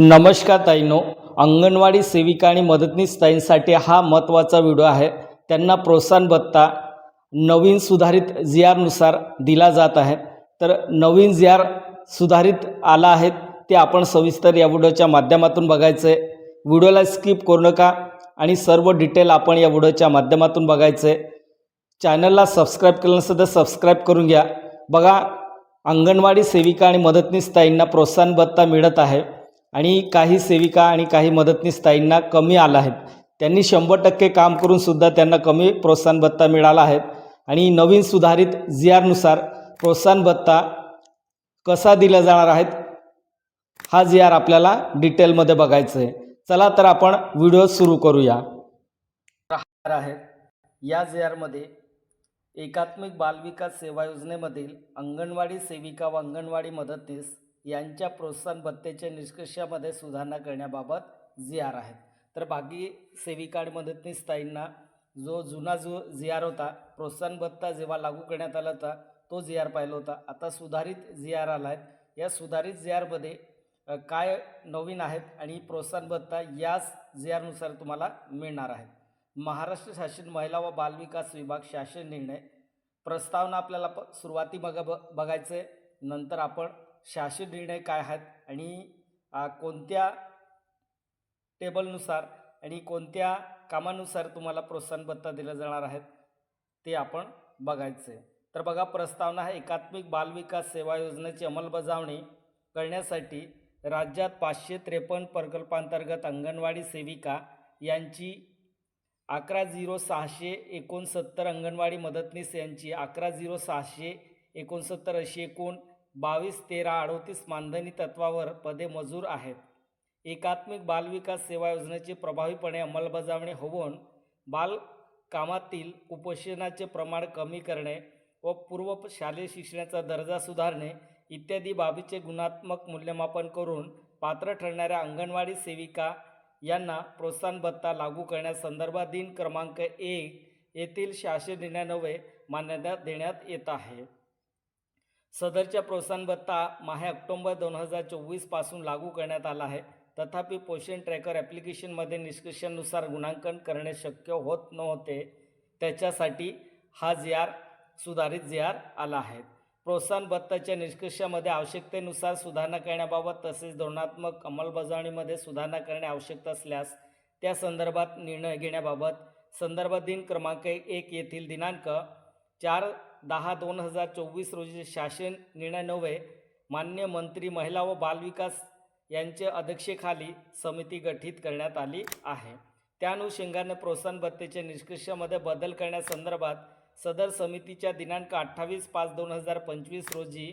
नमस्कार ताईनो अंगणवाडी सेविका आणि मदतनीस ताईंसाठी हा महत्त्वाचा व्हिडिओ आहे. त्यांना प्रोत्साहन भत्ता नवीन सुधारित जी आरनुसार दिला जात आहे. तर नवीन जी आर सुधारित आला आहे ते आपण सविस्तर या व्हिडिओच्या माध्यमातून बघायचं आहे व्हिडिओला स्किप करू नका आणि सर्व डिटेल आपण या व्हिडिओच्या माध्यमातून बघायचं आहे चॅनलला सबस्क्राईब केलं नसेल तर सबस्क्राईब करून घ्या. बघा अंगणवाडी सेविका आणि मदतनीस ताईंना प्रोत्साहन भत्ता मिळत आहे. आणि काही सेविका आणि काही मदतनीस ताईंना कमी आला आहेत त्यांनी शंभर टक्के काम करूनसुद्धा त्यांना कमी प्रोत्साहन भत्ता मिळाला आहे. आणि नवीन सुधारित जी आरनुसार प्रोत्साहन भत्ता कसा दिला जाणार आहेत हा जी आर आपल्याला डिटेलमध्ये बघायचं आहे. चला तर आपण व्हिडिओ सुरू करूया. आहे. या जी आरमध्ये एकात्मिक बालविकास सेवा योजनेमधील अंगणवाडी सेविका व अंगणवाडी मदतनीस यांच्या प्रोत्साहन भत्तेच्या निष्कर्षामध्ये सुधारणा करण्याबाबत जी आर आहे तर बाकी सेविका आणि मदतनीस ताईंना जो जुना जो जी आर होता प्रोत्साहन भत्ता जेव्हा लागू करण्यात आला होता तो जी आर पाहिला होता. आता सुधारित जी आर आला आहे या सुधारित जी आरमध्ये काय नवीन आहेत आणि प्रोत्साहन भत्ता याच जी आरनुसार तुम्हाला मिळणार आहे. महाराष्ट्र शासन महिला व बालविकास विभाग शासन निर्णय. प्रस्तावना आपल्याला प सुरुवाती बघा ब बघायचं आहे नंतर आपण शासन निर्णय काय आहेत आणि कोणत्या टेबलनुसार आणि कोणत्या कामानुसार तुम्हाला प्रोत्साहन भत्ता दिला जाणार आहेत ते आपण बघायचं आहे तर बघा प्रस्तावना आहे एकात्मिक बालविकास सेवा योजनेची अंमलबजावणी करण्यासाठी राज्यात पाचशे त्रेपन्न प्रकल्पांतर्गत अंगणवाडी सेविका यांची अकरा झिरो सहाशे एकोणसत्तर अंगणवाडी मदतनीस यांची अकरा झिरो सहाशे एकोणसत्तर अशी एकूण बावीस तेरा अडोतीस मानधनी तत्वावर पदे मजूर आहेत. एकात्मिक बालविकास सेवा योजनेची प्रभावीपणे अंमलबजावणी होऊन बालकामातील कुपोषणाचे प्रमाण कमी करणे व पूर्व शालेय शिक्षणाचा दर्जा सुधारणे इत्यादी बाबीचे गुणात्मक मूल्यमापन करून पात्र ठरणाऱ्या अंगणवाडी सेविका यांना प्रोत्साहन भत्ता लागू करण्यासंदर्भात दिन क्रमांक एक येथील शासन निर्णयान्वये मान्यता देण्यात येत आहे. सदरच्या प्रोत्साहन भत्ता माहे ऑक्टोंबर दोन हजार चोवीसपासून लागू करण्यात आला आहे. तथापि पोषण ट्रॅकर ॲप्लिकेशनमध्ये निष्कर्षानुसार गुणांकन करणे शक्य होत नव्हते. त्याच्यासाठी हा जी आर सुधारित जी आर आला आहे. प्रोत्साहन भत्ताच्या निष्कर्षामध्ये आवश्यकतेनुसार सुधारणा करण्याबाबत तसेच धोरणात्मक अंमलबजावणीमध्ये सुधारणा करणे आवश्यक असल्यास त्या संदर्भात निर्णय घेण्याबाबत संदर्भ दिन क्रमांक एक येथील दिनांक चार दहा दोन हजार चोवीस रोजी शासन निर्णयान्वये मान्य मंत्री महिला व बालविकास यांच्या अध्यक्षेखाली समिती गठीत करण्यात आली आहे. त्या अनुषंगाने प्रोत्साहन भत्तेच्या निष्कर्षामध्ये बदल करण्यासंदर्भात सदर समितीच्या दिनांक अठ्ठावीस पाच दोन हजार पंचवीस रोजी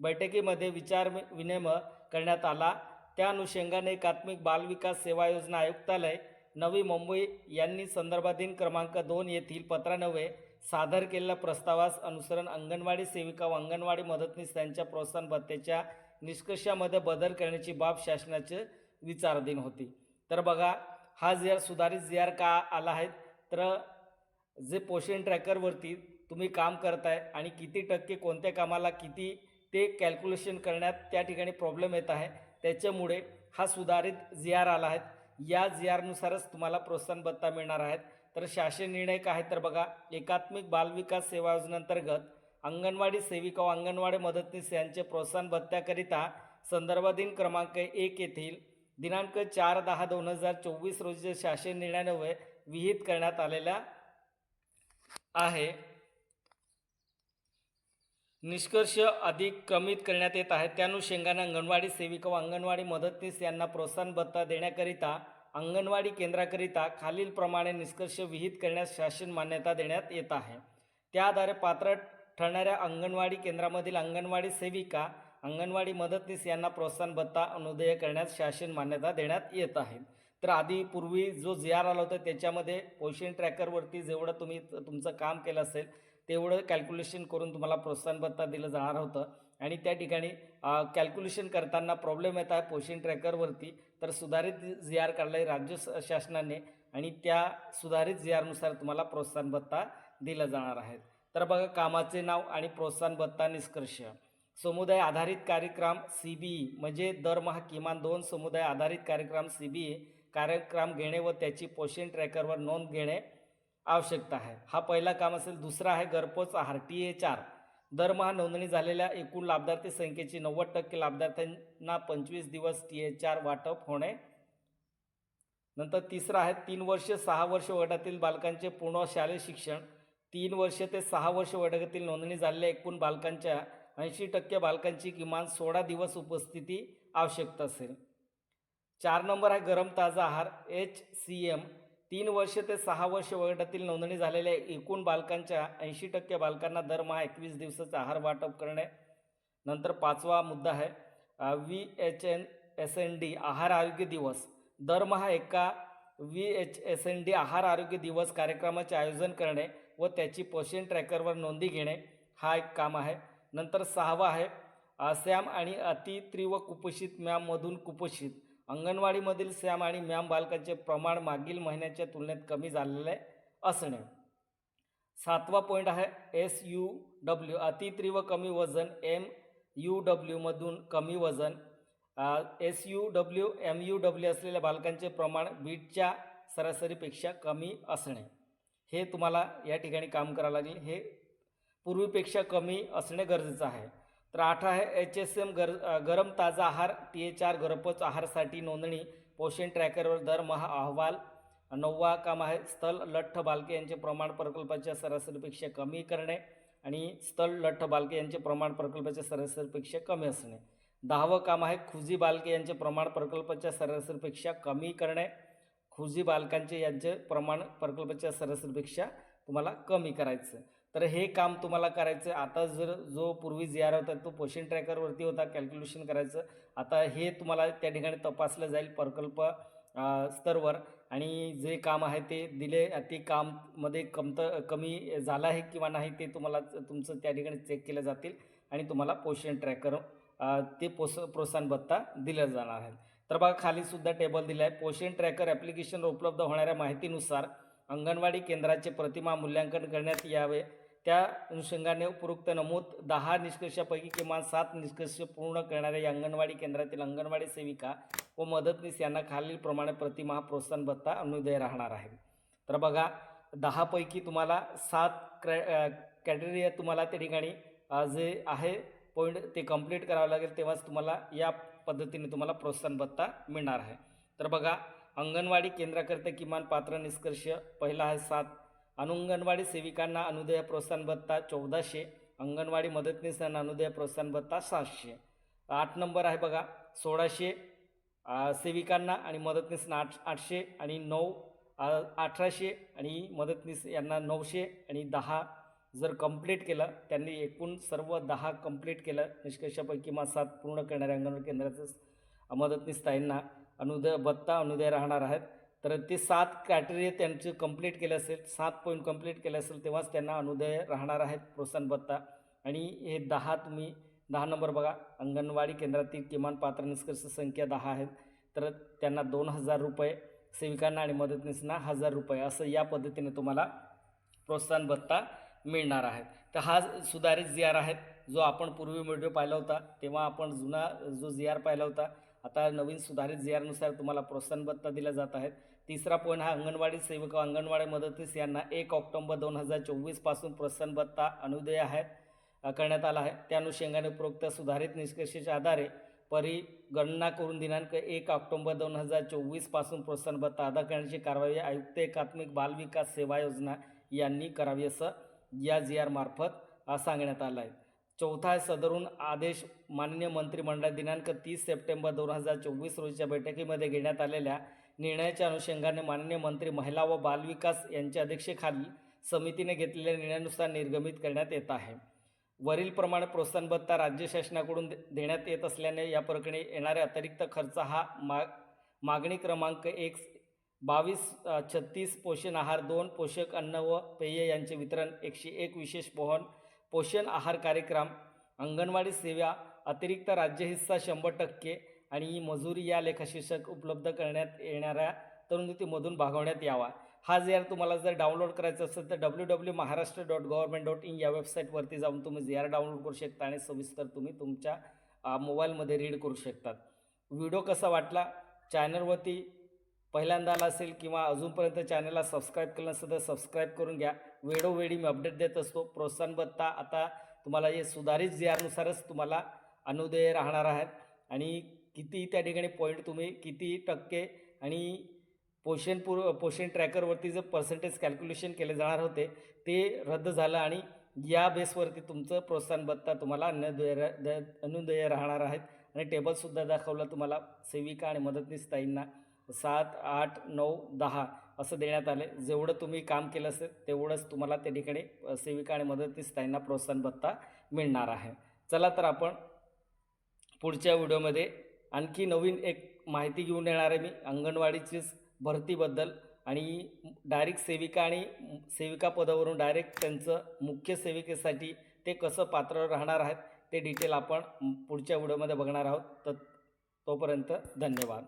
बैठकीमध्ये विचार विनिमय करण्यात आला. त्या अनुषंगाने एकात्मिक बालविकास सेवा योजना आयुक्तालय नवी मुंबई यांनी संदर्भाधीन क्रमांक दोन येथील पत्रानवे सादर केलेल्या प्रस्तावास अनुसरण अंगणवाडी सेविका व अंगणवाडी मदतनीस त्यांच्या प्रोत्साहन भत्त्याच्या निष्कर्षामध्ये बदल करण्याची बाब शासनाचे विचाराधीन होती. तर बघा हा जी आर सुधारित जी आर का आला आहे? तर जे पोषण ट्रॅकरवरती तुम्ही काम करताय आणि किती टक्के कोणत्या कामाला किती ते कॅल्क्युलेशन करण्यात त्या ठिकाणी प्रॉब्लेम येत आहे त्याच्यामुळे हा सुधारित जी आर आला आहे. या जी आरनुसारच तुम्हाला प्रोत्साहन भत्ता मिळणार आहेत तर शासन निर्णय काय आहे तर बघा एकात्मिक बालविकास सेवा योजनेअंतर्गत अंगणवाडी सेविका व अंगणवाडी मदतनीस यांचे प्रोत्साहन भत्त्याकरिता संदर्भाधीन क्रमांक एक येथील दिनांक चार दहा दोन हजार चोवीस रोजी शासन निर्णयान्वये विहित करण्यात आलेल्या आहे. निष्कर्ष अधिक कमीत करण्यात येत आहे. त्यानुषंगाने अंगणवाडी सेविका व अंगणवाडी मदतनीस यांना प्रोत्साहन भत्ता देण्याकरिता अंगणवाडी केंद्राकरिता खालीलप्रमाणे निष्कर्ष विहित करण्यास शासन मान्यता देण्यात येत आहे. त्या आधारे पात्र ठरणाऱ्या अंगणवाडी केंद्रामधील अंगणवाडी सेविका अंगणवाडी मदतनीस यांना प्रोत्साहन भत्ता अनुदेय करण्यास शासन मान्यता देण्यात येत आहे. तर आधी पूर्वी जो जी आर आला होता त्याच्यामध्ये पोषण ट्रॅकरवरती जेवढं तुम्ही तुमचं काम केलं असेल तेवढं कॅल्क्युलेशन करून तुम्हाला प्रोत्साहन भत्ता दिलं जाणार होतं. आणि त्या ठिकाणी कॅल्क्युलेशन करताना प्रॉब्लेम येत आहे पोषण ट्रॅकरवरती तर सुधारित जी आर काढला आहे राज्य शासनाने आणि त्या सुधारित जी आरनुसार तुम्हाला प्रोत्साहन भत्ता दिला जाणार आहे तर बघा कामाचे नाव आणि प्रोत्साहन भत्ता निष्कर्ष. समुदाय आधारित कार्यक्रम सी बी ई म्हणजे दरमहा किमान दोन समुदाय आधारित कार्यक्रम सी बी ई कार्यक्रम घेणे व त्याची पोषण ट्रॅकरवर नोंद घेणे आवश्यकता आहे. हा पहिला काम असेल. दुसरा आहे घरपोच आहार टी ए चार. दरमहा नोंदणी झालेल्या एकूण लाभार्थी संख्येची नव्वद टक्के लाभार्थ्यांना पंचवीस दिवस टी एच आर वाटप होणे. नंतर तिसरं आहे तीन वर्ष सहा वर्ष वयोगटातील बालकांचे पूर्ण शालेय शिक्षण. तीन वर्ष ते सहा वर्ष वयोगटातील नोंदणी झालेल्या एकूण बालकांच्या ऐंशी टक्के बालकांची किमान सोळा दिवस उपस्थिती आवश्यकता असेल. चार नंबर आहे गरम ताजा आहार एच सी एम. तीन वर्ष ते सहा वर्ष वयोगटातील नोंदणी झालेल्या एकूण बालकांच्या ऐंशी टक्के बालकांना दरमहा एकवीस दिवसाचा आहार वाटप करणे. नंतर पाचवा मुद्दा आहे V H N S N D आहार आरोग्य दिवस. दरमहा एका V H S N D आहार आरोग्य दिवस कार्यक्रमाचे आयोजन करणे व त्याची पोषण ट्रॅकरवर नोंदी घेणे हा एक काम आहे. नंतर सहावा आहे सॅम आणि अति तीव्र कुपोषित मॅममधून कुपोषित. अंगणवाडीमधील सॅम आणि मॅम बालकांचे प्रमाण मागील महिन्याच्या तुलनेत कमी झालेले असणे. सातवा पॉईंट आहे एस यू डब्ल्यू अतितीव्र कमी वजन एम यू डब्ल्यूमधून कमी वजन. S U W M U W असलेल्या बालकांचे प्रमाण बीटच्या सरासरीपेक्षा कमी असणे. हे तुम्हाला या ठिकाणी काम करावं लागेल. हे पूर्वीपेक्षा कमी असणे गरजेचं आहे. तर आठ आहे एच एस एम गर गरम ताजा आहार टी एच आर घरपोच आहारसाठी नोंदणी पोषण ट्रॅकरवर दरमहा अहवाल नववा काम आहे स्थल लठ्ठ बालके यांचे प्रमाण प्रकल्पाच्या सरासरीपेक्षा कमी करणे आणि स्थल लठ्ठ बालके यांचे प्रमाण प्रकल्पाच्या सरासरीपेक्षा कमी असणे. दहावं काम आहे खुजी बालके यांचे प्रमाण प्रकल्पाच्या सरासरीपेक्षा कमी करणे. खुजी बालकांचे यांचे प्रमाण प्रकल्पाच्या सरासरीपेक्षा तुम्हाला कमी करायचं. तर हे काम तुम्हाला करायचं. आता जर जो पूर्वी जी आर होता तो पोषण ट्रॅकरवरती होता कॅल्क्युलेशन करायचं. आता हे तुम्हाला त्या ठिकाणी तपासलं जाईल प्रकल्प स्तरवर. आणि जे काम आहे ते दिले ते काममध्ये कमत कमी झालं आहे किंवा नाही ते तुम्हाला तुमचं त्या ठिकाणी चेक केलं जातील. आणि तुम्हाला पोषण ट्रॅकर ते पोस प्रोत्साहन भत्ता दिलं जाणार आहे. तर बघा खालीसुद्धा टेबल दिला आहे. पोषण ट्रॅकर ॲप्लिकेशनवर उपलब्ध होणाऱ्या माहितीनुसार अंगणवाडी केंद्राचे प्रतिमा मूल्यांकन करण्यात यावे. त्या अनुषंगाने उपरोक्त नमूद दहा निष्कर्षापैकी किमान सात निष्कर्ष पूर्ण करणाऱ्या या अंगणवाडी केंद्रातील अंगणवाडी सेविका व मदतनीस यांना खालीलप्रमाणे प्रतिमहा प्रोत्साहन भत्ता अनुदय राहणार आहे. तर बघा दहापैकी तुम्हाला सात क्रॅ कॅटेरिया तुम्हाला त्या ठिकाणी. जे आहे पॉईंट ते कंप्लीट करावं लागेल तेव्हाच तुम्हाला या पद्धतीने तुम्हाला प्रोत्साहन भत्ता मिळणार आहे. तर बघा अंगणवाडी केंद्राकरिता किमान पात्र निष्कर्ष पहिला आहे सात अनुंगणवाडी सेविकांना अनुदय प्रोत्साहन भत्ता चौदाशे अंगणवाडी मदतनीसांना अनुदय प्रोत्साहन भत्ता सातशे आठ नंबर आहे बघा सोळाशे सेविकांना आणि मदतनीस आठ आठशे आणि नऊ अठराशे आणि मदतनीस यांना नऊशे आणि दहा जर कंप्लीट केलं त्यांनी एकूण सर्व दहा कंप्लीट केलं निष्कर्षापैकी किंवा सात पूर्ण करणाऱ्या अंगणवाडी केंद्राचं मदतनीस ताईंना अनुदय भत्ता अनुदय राहणार आहेत. तर ते सात क्रायटेरिया त्यांचे कंप्लीट केले असेल सात पॉईंट कंप्लीट केले असेल तेव्हाच त्यांना अनुदय राहणार आहेत प्रोत्साहन भत्ता आणि हे दहा तुम्ही दहा नंबर बघा. अंगणवाडी केंद्रातील किमान पात्र निष्कर्ष संख्या दहा आहेत. तर त्यांना दोन हजार रुपये सेविकांना आणि मदतनीसना हजार रुपये असं या पद्धतीने तुम्हाला प्रोत्साहन भत्ता मिळणार आहे. तर हा सुधारित जी आर आहे. जो आपण पूर्वी व्हिडिओ पाहिला होता तेव्हा आपण जुना जो जी आर पाहिला होता आता नवीन सुधारित जी आरनुसार तुम्हाला प्रोत्साहन भत्ता दिला जात आहेत. तिसरा पॉईंट हा अंगणवाडी सेवक व अंगणवाडी मदतीस यांना एक ऑक्टोंबर दोन हजार चोवीसपासून प्रोत्साहन भत्ता अनुदय आहे करण्यात आला आहे. त्या अनुषंगाने उपरोक्त सुधारित निष्कर्षाच्या आधारे परिगणना करून दिनांक एक ऑक्टोंबर दोन हजार चोवीसपासून प्रोत्साहन भत्ता अदा करण्याची कारवाई आयुक्त एकात्मिक बालविकास सेवा योजना यांनी करावी असं या जी आर मार्फत सांगण्यात आलं आहे चौथा आहे सदरून आदेश माननीय मंत्रिमंडळ दिनांक तीस सप्टेंबर दोन हजार चोवीस रोजीच्या बैठकीमध्ये घेण्यात आलेल्या निर्णयाच्या अनुषंगाने माननीय मंत्री महिला व बालविकास यांच्या अध्यक्षेखाली समितीने घेतलेल्या निर्णयानुसार निर्गमित करण्यात येत आहे. वरील प्रमाणे प्रोत्साहन भत्ता राज्य शासनाकडून दे- देण्यात येत असल्याने या प्रकरणी येणारे अतिरिक्त खर्च हा मा मागणी क्रमांक एक बावीस छत्तीस पोषण आहार दोन पोषक अन्न व पेय यांचे वितरण एकशे एक विशेष पोहन पोषण आहार कार्यक्रम अंगणवाडी सेवा अतिरिक्त राज्य हिस्सा शंभर टक्के आणि मजुरी या लेखाशीर्षक उपलब्ध करण्यात येणाऱ्या तरुणीतीमधून भागवण्यात यावा. हा जर तुम्हाला जर डाउनलोड करायचा असेल तर W W Maharashtra dot government dot in या वेबसाईटवरती जाऊन तुम्ही जे आर डाउनलोड करू शकता आणि सविस्तर तुम्ही तुमच्या मोबाईलमध्ये रीड करू शकतात. व्हिडिओ कसा वाटला? चॅनलवरती पहिल्यांदा आला असेल किंवा अजूनपर्यंत चॅनलला सबस्क्राईब केलं नसेल तर सबस्क्राईब करून घ्या. वेळोवेळी मी अपडेट देत असतो. प्रोत्साहन भत्ता आता तुम्हाला हे सुधारित जे आरनुसारच तुम्हाला अनुदेय राहणार आहेत. आणि किती त्या ठिकाणी पॉईंट तुम्ही किती टक्के आणि पोषण पूर्व पोषण ट्रॅकरवरती जे पर्सेंटेज कॅल्क्युलेशन केले जाणार होते ते रद्द झालं आणि या बेसवरती तुमचं प्रोत्साहन भत्ता तुम्हाला अन्यदेय द- अनुदेय राहणार आहेत. आणि टेबलसुद्धा दाखवलं तुम्हाला सेविका आणि मदतनीस ताईंना सात आठ नऊ दहा असं देण्यात आले जेवढं तुम्ही काम केलं असेल तेवढंच तुम्हाला त्या ठिकाणी सेविका आणि मदतनीस ताईंना प्रोत्साहन भत्ता मिळणार आहे. चला तर आपण पुढच्या व्हिडिओमध्ये आणखी नवीन एक माहिती घेऊन येणार आहे मी अंगणवाडीचीच भरतीबद्दल. आणि डायरेक्ट सेविका आणि सेविका पदावरून डायरेक्ट त्यांचं मुख्य सेविकेसाठी ते कसं पात्र राहणार आहेत ते डिटेल आपण पुढच्या व्हिडिओमध्ये बघणार आहोत. तर तोपर्यंत धन्यवाद.